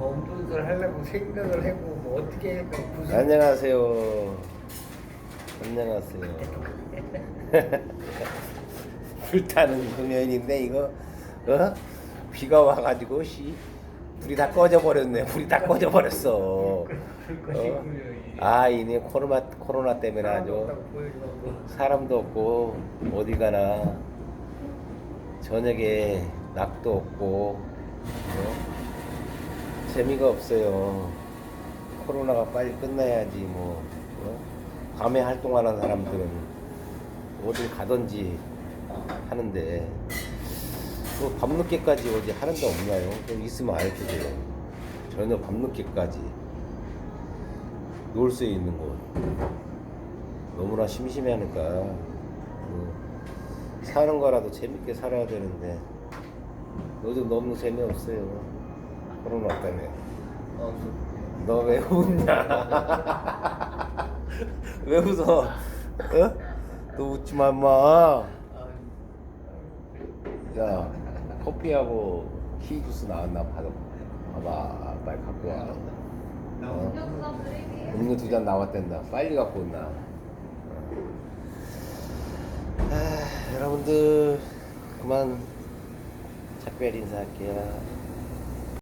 공부를 하려고 생각을 하고 뭐 어떻게 해야 무슨 안녕하세요. 안녕하세요. 불타는 금연인데 이거 어? 비가 와가지고 씨 불이 다 꺼져버렸네. 불이 다 꺼져버렸어. 어? 아 이네 코로나 코로나 때문에 아주 사람도 없고 어디 가나 저녁에 낙도 없고 어? 재미가 없어요. 코로나가 빨리 끝나야지 뭐 어? 밤에 활동하는 사람들은 어딜 가든지 하는데 또 밤늦게까지 어디 하는 데 없나요? 좀 있으면 알려주세요. 저녁 밤늦게까지 놀 수 있는 곳 너무나 심심해하니까 그 사는 거라도 재밌게 살아야 되는데 요즘 너무 재미없어요 코로나 때문에 너왜 웃냐 왜 웃어 어? 너 웃지 마 인마 야 커피하고 키 주스 나왔나 봐봐 봐봐 빨리 갖고 와 어? 음료 두 잔 나왔댄다. 빨리 갖고 온나. 아, 여러분들 그만 작별 인사할게요.